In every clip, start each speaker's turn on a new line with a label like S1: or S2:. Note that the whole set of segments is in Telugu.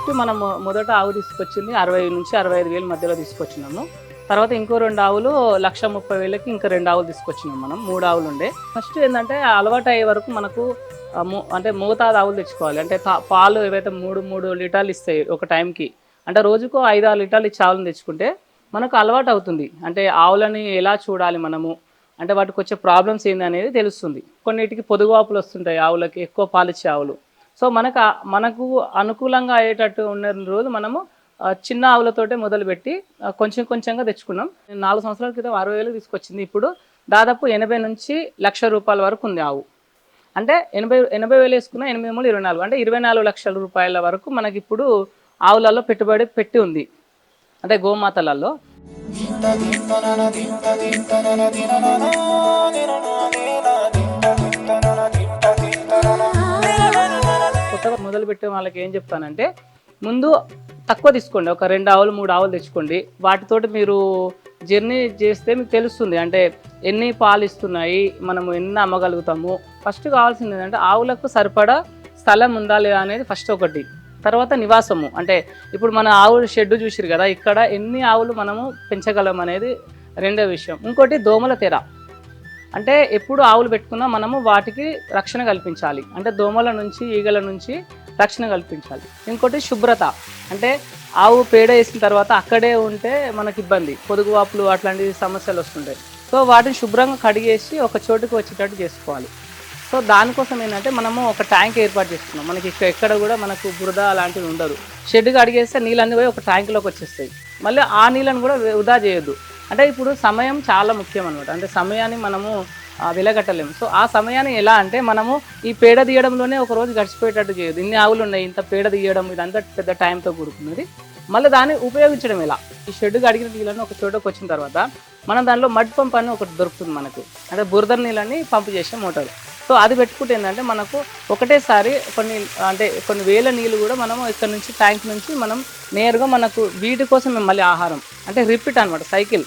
S1: ఫస్ట్ మనము మొదట ఆవు తీసుకొచ్చింది అరవై నుంచి అరవై ఐదు వేల మధ్యలో తీసుకొచ్చినాము. తర్వాత ఇంకో రెండు ఆవులు లక్ష ముప్పై వేలకి ఇంకా రెండు ఆవులు తీసుకొచ్చినాం మనం. మూడు ఆవులు ఉండే. ఫస్ట్ ఏంటంటే అలవాటు అయ్యే వరకు మనకు అంటే మోతాదు ఆవులు తెచ్చుకోవాలి. అంటే పాలు ఏవైతే మూడు మూడు లీటర్లు ఇస్తాయి ఒక టైంకి అంటే రోజుకు ఐదు ఆరు లీటర్లు ఇచ్చి ఆవులను తెచ్చుకుంటే మనకు అలవాటు అవుతుంది. అంటే ఆవులని ఎలా చూడాలి మనము? అంటే వాటికి వచ్చే ప్రాబ్లమ్స్ ఏంది అనేది తెలుస్తుంది. కొన్నిటికి పొదుగు ఆపులు వస్తుంటాయి ఆవులకి ఎక్కువ పాలిచ్చే ఆవులు. సో మనకు మనకు అనుకూలంగా అయ్యేటట్టు ఉన్న రోజు మనము చిన్న ఆవులతోటే మొదలుపెట్టి కొంచెం కొంచెంగా తెచ్చుకున్నాం నేను నాలుగు సంవత్సరాల క్రితం అరవై వేలు తీసుకొచ్చింది ఇప్పుడు దాదాపు ఎనభై నుంచి లక్ష రూపాయల వరకు ఉంది ఆవు అంటే ఎనభై ఎనభై వేలు వేసుకున్న ఎనిమిది మూడు ఇరవై నాలుగు అంటే ఇరవై నాలుగు లక్షల రూపాయల వరకు మనకి ఇప్పుడు ఆవులలో పెట్టుబడి పెట్టి ఉంది అంటే గోమాతలలో మొదలు పెట్టే వాళ్ళకి ఏం చెప్తానంటే ముందు తక్కువ తీసుకోండి. ఒక రెండు ఆవులు మూడు ఆవులు తెచ్చుకోండి. వాటితోటి మీరు జర్నీ చేస్తే మీకు తెలుస్తుంది. అంటే ఎన్ని పాలు ఇస్తున్నాయి మనము ఎన్ని అమ్మగలుగుతాము. ఫస్ట్ కావాల్సింది ఏంటంటే ఆవులకు సరిపడా స్థలం ఉందా లేదా అనేది ఫస్ట్ ఒకటి. తర్వాత నివాసము. అంటే ఇప్పుడు మన ఆవులు షెడ్ చూసిరు కదా ఇక్కడ ఎన్ని ఆవులు మనము పెంచగలం అనేది రెండో విషయం. ఇంకోటి దోమల తెర. అంటే ఎప్పుడు ఆవులు పెట్టుకున్నా మనము వాటికి రక్షణ కల్పించాలి. అంటే దోమల నుంచి ఈగల నుంచి రక్షణ కల్పించాలి. ఇంకోటి శుభ్రత. అంటే ఆవు పేడ వేసిన తర్వాత అక్కడే ఉంటే మనకి ఇబ్బంది. పొదుగువాపులు అట్లాంటి సమస్యలు వస్తుంటాయి. సో వాటిని శుభ్రంగా కడిగేసి ఒక చోటుకు వచ్చేటట్టు చేసుకోవాలి. సో దానికోసం ఏంటంటే మనము ఒక ట్యాంక్ ఏర్పాటు చేసుకున్నాం. మనకి ఇక్కడ ఎక్కడ కూడా మనకు బురద అలాంటివి ఉండదు. షెడ్కి అడిగేస్తే నీళ్ళన్నీ పోయి ఒక ట్యాంకులోకి వచ్చేస్తాయి. మళ్ళీ ఆ నీళ్ళని కూడా వృధా చేయొద్దు. అంటే ఇప్పుడు సమయం చాలా ముఖ్యం అనమాట అంటే సమయాన్ని మనము వెలగట్టలేము. సో ఆ సమయాన్ని ఎలా అంటే మనము ఈ పేడ తీయడంలోనే ఒక రోజు గడిచిపోయేటట్టు చేయదు ఇన్ని ఆవులు ఉన్నాయి ఇంత పేడ తీయడం ఇదంతా పెద్ద టైంతో కూడుకున్నది. మళ్ళీ దాన్ని ఉపయోగించడం ఎలా? ఈ షెడ్కి అడిగిన నీళ్ళని ఒక చోటకు వచ్చిన తర్వాత మనం దానిలో మడ్ పంప్ అని ఒకటి దొరుకుతుంది మనకు. అంటే బురద నీళ్ళని పంపు చేసే మోటార్. సో అది పెట్టుకుంటే ఏంటంటే మనకు ఒకటేసారి కొన్ని అంటే కొన్ని వేల నీళ్ళు కూడా మనం ఇక్కడ నుంచి ట్యాంక్ నుంచి మనం నేరుగా మనకు వీటి కోసం మేము మళ్ళీ ఆహారం అంటే రిపీట్ అనమాట సైకిల్.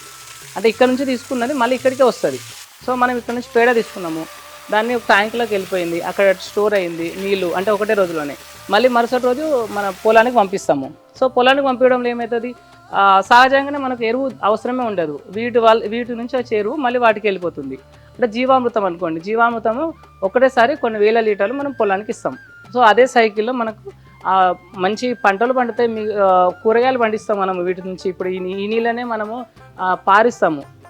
S1: అంటే ఇక్కడ నుంచి తీసుకున్నది మళ్ళీ ఇక్కడికే వస్తుంది. సో మనం ఇక్కడ నుంచి పేడ తీసుకున్నాము. దాన్ని ఒక ట్యాంక్లోకి వెళ్ళిపోయింది. అక్కడ స్టోర్ అయింది. నీళ్ళు అంటే ఒకటే రోజులోనే. మళ్ళీ మరుసటి రోజు మన పొలానికి పంపిస్తాము. సో పొలానికి పంపించడంలో ఏమవుతుంది సహజంగానే మనకు ఎరువు అవసరమే ఉండదు. వీటి వల్ల వీటి నుంచి వచ్చే ఎరువు మళ్ళీ వాటికి వెళ్ళిపోతుంది. అంటే జీవామృతం అనుకోండి. జీవామృతము ఒకటేసారి కొన్ని వేల లీటర్లు మనం పొలానికి ఇస్తాం. సో అదే సైకిల్లో మనకు మంచి పంటలు పండితే మీ కూరగాయలు పండిస్తాం మనం వీటి నుంచి. ఇప్పుడు ఈ ఈ నీళ్ళనే మనము పారిస్తాము.